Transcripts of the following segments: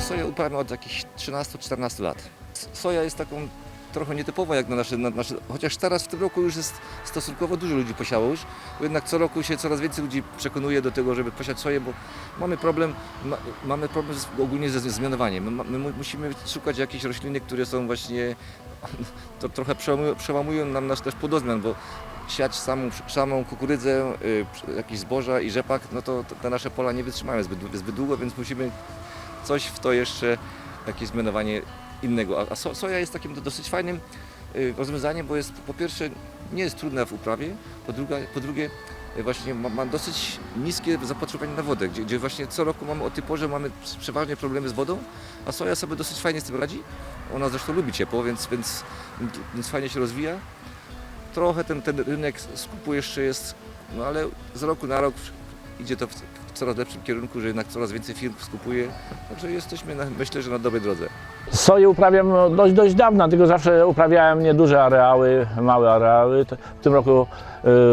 Soję uprawiam od jakichś 13-14 lat. Soja jest taką trochę nietypowa jak na nasze, na nasze, chociaż teraz w tym roku już jest stosunkowo dużo ludzi posiało już, bo jednak co roku się coraz więcej ludzi przekonuje do tego, żeby posiać soję, bo mamy problem, ma, mamy problem z, ogólnie ze zmianowaniem. My, my mu- musimy szukać jakichś rośliny, które są właśnie, to trochę przełamują, nam nasz też płodozmian, bo siać samą, samą kukurydzę, y, jakieś zboża i rzepak, no to, te nasze pola nie wytrzymają zbyt, zbyt długo, więc musimy coś w to jeszcze, jakieś zmianowanie innego. A, a so, soja jest takim do- dosyć fajnym y, rozwiązaniem, bo jest po pierwsze nie jest trudna w uprawie, po, druga, po drugie y, właśnie ma, ma dosyć niskie zapotrzebowanie na wodę, gdzie, gdzie właśnie co roku mamy o tej porze mamy przeważnie problemy z wodą, a soja sobie dosyć fajnie z tym radzi. Ona zresztą lubi ciepło, więc, więc, więc fajnie się rozwija. Trochę ten, ten rynek skupu jeszcze jest, no ale z roku na rok idzie to w, w coraz lepszym kierunku, że jednak coraz więcej firm skupuje. Także jesteśmy, na, myślę, że na dobrej drodze. Soję uprawiam no, dość, dość dawno, tylko zawsze uprawiałem nieduże areały, małe areały. W tym roku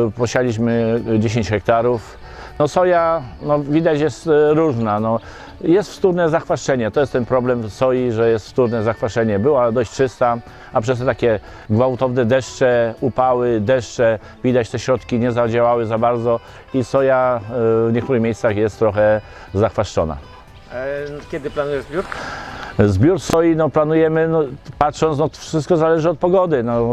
y, posialiśmy 10 hektarów. No soja, no, widać jest y, różna. No, jest wtórne zachwaszczenie, to jest ten problem soi, że jest wtórne zachwaszczenie. Była dość czysta, a przez te takie gwałtowne deszcze, upały, deszcze, widać te środki nie zadziałały za bardzo i soja y, w niektórych miejscach jest trochę zachwaszczona. E, Kiedy planujesz zbiór? Zbiór soi no, planujemy, no, patrząc, no, wszystko zależy od pogody. No,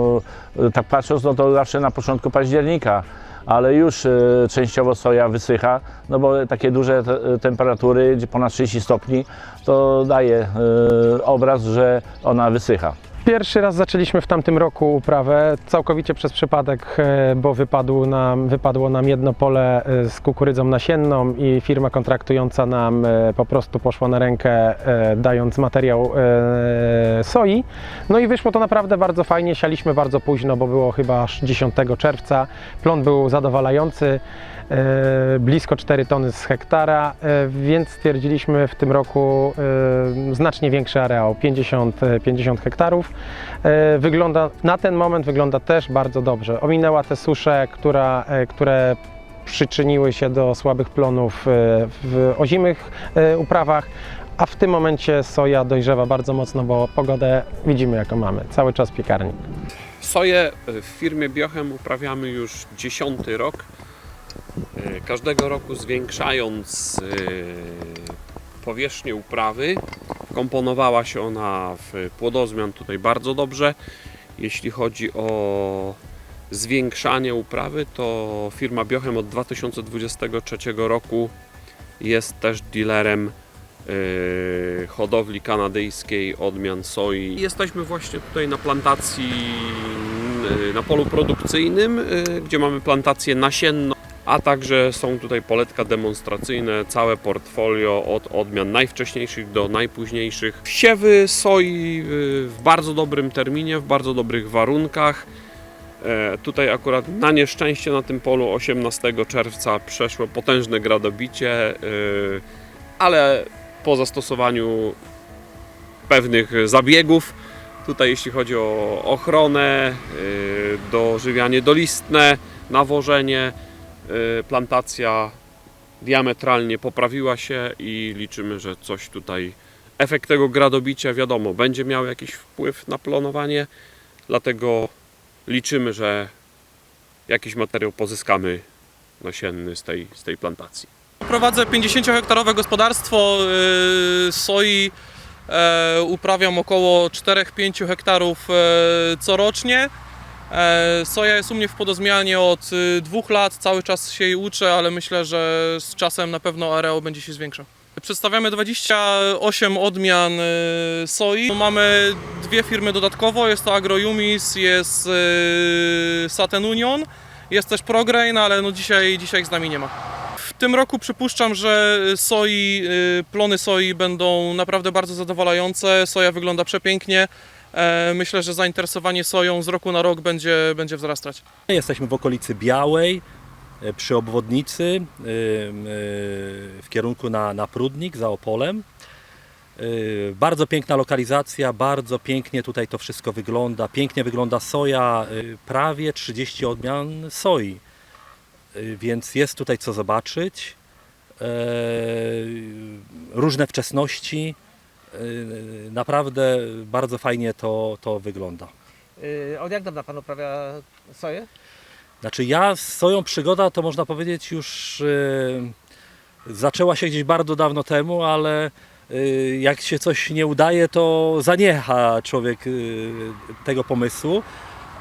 tak patrząc, no, to zawsze na początku października, ale już e, częściowo soja wysycha, no bo takie duże te, temperatury, gdzie ponad 30 stopni, to daje e, obraz, że ona wysycha. Pierwszy raz zaczęliśmy w tamtym roku uprawę, całkowicie przez przypadek, e, bo wypadło nam, wypadło nam jedno pole e, z kukurydzą nasienną i firma kontraktująca nam e, po prostu poszła na rękę, dając materiał soi. No i wyszło to naprawdę bardzo fajnie, sialiśmy bardzo późno, bo było chyba aż 10 czerwca. Plon był zadowalający, blisko 4 tony z hektara, więc stwierdziliśmy w tym roku znacznie większy areał, 50, e, 50 hektarów. E, Wygląda, na ten moment wygląda też bardzo dobrze. Ominęła te susze, która, e, które przyczyniły się do słabych plonów e, w ozimych uprawach, a w tym momencie soja dojrzewa bardzo mocno, bo pogodę widzimy jaką mamy, cały czas piekarnik. Soję w firmie Biochem uprawiamy już dziesiąty rok. Każdego roku zwiększając powierzchnię uprawy. Komponowała się ona w płodozmian tutaj bardzo dobrze. Jeśli chodzi o zwiększanie uprawy, to firma Biochem od 2023 roku jest też dealerem e, hodowli kanadyjskiej odmian soi. Jesteśmy właśnie tutaj na plantacji, e, na polu produkcyjnym, e, gdzie mamy plantację nasienną, a także są tutaj poletka demonstracyjne, całe portfolio od odmian najwcześniejszych do najpóźniejszych. Siewy soi e, w bardzo dobrym terminie, w bardzo dobrych warunkach. E, Tutaj akurat na nieszczęście na tym polu 18 czerwca przeszło potężne gradobicie, e, ale po zastosowaniu pewnych zabiegów, tutaj jeśli chodzi o ochronę, y, dożywianie dolistne, nawożenie, y, plantacja diametralnie poprawiła się i liczymy, że coś tutaj, efekt tego gradobicia wiadomo, będzie miał jakiś wpływ na planowanie, dlatego liczymy, że jakiś materiał pozyskamy nasienny z tej, z tej plantacji. Prowadzę 50-hektarowe gospodarstwo y, soi. E, uprawiam około 4-5 hektarów e, corocznie. E, soja jest u mnie w podozmianie od y, dwóch lat, cały czas się jej uczę, ale myślę, że z czasem na pewno areał będzie się zwiększał. Przedstawiamy 28 odmian y, soi. Mamy dwie firmy dodatkowo, jest to Agrojumis, jest y, Saten Union, jest też Prograin, ale no dzisiaj, dzisiaj ich z nami nie ma. W tym roku przypuszczam, że soi, plony soi będą naprawdę bardzo zadowalające. Soja wygląda przepięknie. E, Myślę, że zainteresowanie soją z roku na rok będzie, będzie wzrastać. Jesteśmy w okolicy Białej, e, przy obwodnicy, y, w kierunku na, na Prudnik, za Opolem. Bardzo piękna lokalizacja, bardzo pięknie tutaj to wszystko wygląda. Pięknie wygląda soja, prawie 30 odmian soi. więc jest tutaj co zobaczyć. E, Różne wczesności. Y, Naprawdę bardzo fajnie to, to wygląda. Yy, Od jak dawna Pan uprawia soję? Znaczy ja z soją przygoda to można powiedzieć już e, zaczęła się gdzieś bardzo dawno temu, ale e, jak się coś nie udaje, to zaniecha człowiek e, tego pomysłu.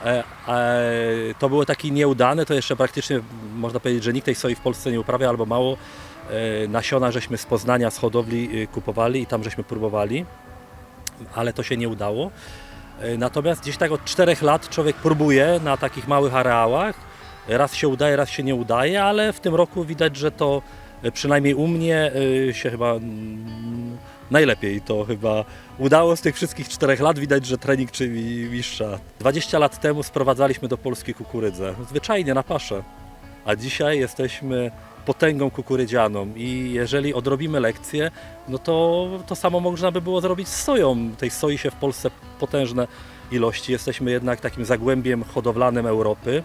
E, e, to było taki nieudane, to jeszcze praktycznie można powiedzieć, że nikt tej soi w Polsce nie uprawia albo mało. E, Nasiona żeśmy z Poznania, z hodowli e, kupowali i tam żeśmy próbowali, ale to się nie udało. E, Natomiast gdzieś tak od czterech lat człowiek próbuje na takich małych areałach. Raz się udaje, raz się nie udaje, ale w tym roku widać, że to przynajmniej u mnie się chyba mm, najlepiej to chyba udało z tych wszystkich czterech lat. Widać, że trening czyni mistrza. 20 lat temu sprowadzaliśmy do Polski kukurydzę, zwyczajnie na paszę, a dzisiaj jesteśmy potęgą kukurydzianą i jeżeli odrobimy lekcję, no to to samo można by było zrobić z soją. Tej soi się w Polsce potężne ilości. Jesteśmy jednak takim zagłębiem hodowlanym Europy.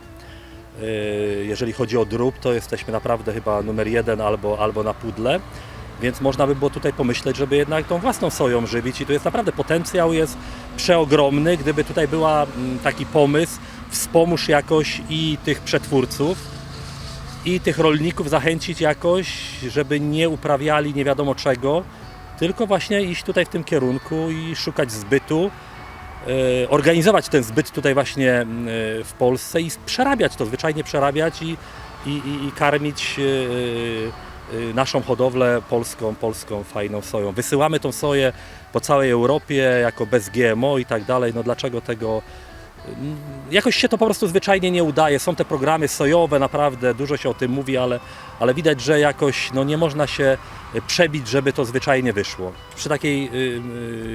Yy, Jeżeli chodzi o drób, to jesteśmy naprawdę chyba numer jeden albo, albo na pudle. Więc można by było tutaj pomyśleć, żeby jednak tą własną soją żywić i tu jest naprawdę potencjał jest przeogromny. Gdyby tutaj była mm, taki pomysł, wspomóż jakoś i tych przetwórców, i tych rolników zachęcić jakoś, żeby nie uprawiali nie wiadomo czego, tylko właśnie iść tutaj w tym kierunku i szukać zbytu, e, organizować ten zbyt tutaj właśnie e, w Polsce i przerabiać to, zwyczajnie przerabiać i, i, i, karmić e, naszą hodowlę polską, polską fajną soją. Wysyłamy tą soję po całej Europie jako bez GMO i tak dalej. No dlaczego tego jakoś się to po prostu zwyczajnie nie udaje. Są te programy sojowe, naprawdę dużo się o tym mówi, ale, ale widać, że jakoś no, nie można się przebić, żeby to zwyczajnie wyszło. Przy takiej y,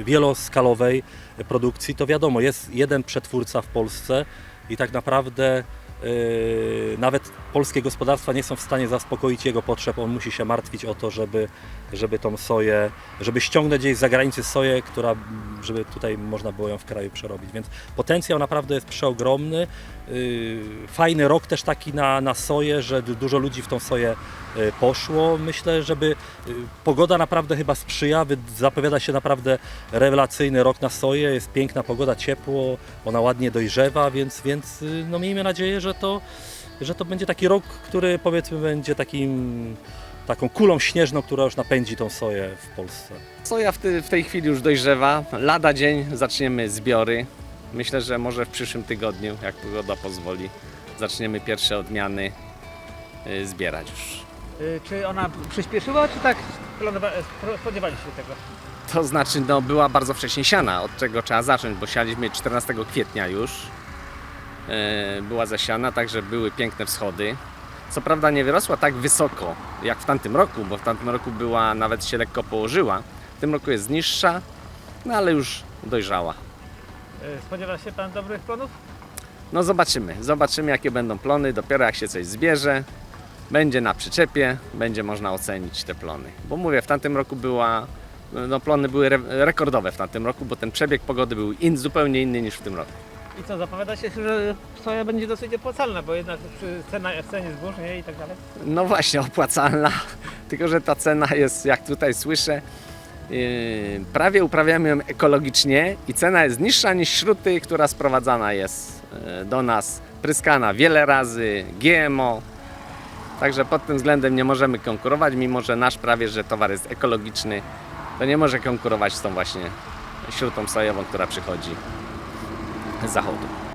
y, wieloskalowej produkcji to wiadomo, jest jeden przetwórca w Polsce i tak naprawdę nawet polskie gospodarstwa nie są w stanie zaspokoić jego potrzeb. On musi się martwić o to, żeby, żeby tą soję, żeby ściągnąć gdzieś z zagranicy soję, która, żeby tutaj można było ją w kraju przerobić. Więc potencjał naprawdę jest przeogromny. Yy, Fajny rok też taki na, na soję, że du- dużo ludzi w tą soję yy, poszło. Myślę, żeby yy, pogoda naprawdę chyba sprzyja, zapowiada się naprawdę rewelacyjny rok na soję, jest piękna pogoda, ciepło, ona ładnie dojrzewa, więc, więc yy, no miejmy nadzieję, że to, że to będzie taki rok, który powiedzmy będzie takim taką kulą śnieżną, która już napędzi tą soję w Polsce. Soja w, ty, w tej chwili już dojrzewa. Lada dzień zaczniemy zbiory. Myślę, że może w przyszłym tygodniu, jak pogoda pozwoli, zaczniemy pierwsze odmiany y, zbierać już. Y, Czy ona przyspieszyła, czy tak spro- spodziewaliście się tego? To znaczy, no, była bardzo wcześnie siana, od czego trzeba zacząć, bo sialiśmy 14 kwietnia już. E, Była zasiana, także były piękne wschody. Co prawda nie wyrosła tak wysoko jak w tamtym roku, bo w tamtym roku była, nawet się lekko położyła. W tym roku jest niższa, no ale już dojrzała. Y, Spodziewa się Pan dobrych plonów? No zobaczymy, zobaczymy jakie będą plony. Dopiero jak się coś zbierze, będzie na przyczepie, będzie można ocenić te plony. Bo mówię, w tamtym roku była, no plony były re rekordowe w tamtym roku, bo ten przebieg pogody był in, zupełnie inny niż w tym roku. I co, zapowiada się, że soja będzie dosyć opłacalna, bo jednak przy cena, cenie zbóż nie, i tak dalej. No właśnie, opłacalna, tylko że ta cena jest, jak tutaj słyszę, yy, prawie uprawiamy ją ekologicznie i cena jest niższa niż śruty, która sprowadzana jest yy, do nas, pryskana wiele razy, GMO. Także pod tym względem nie możemy konkurować, mimo że nasz prawie, że towar jest ekologiczny, to nie może konkurować z tą właśnie śrutą sojową, która przychodzi z zachodu.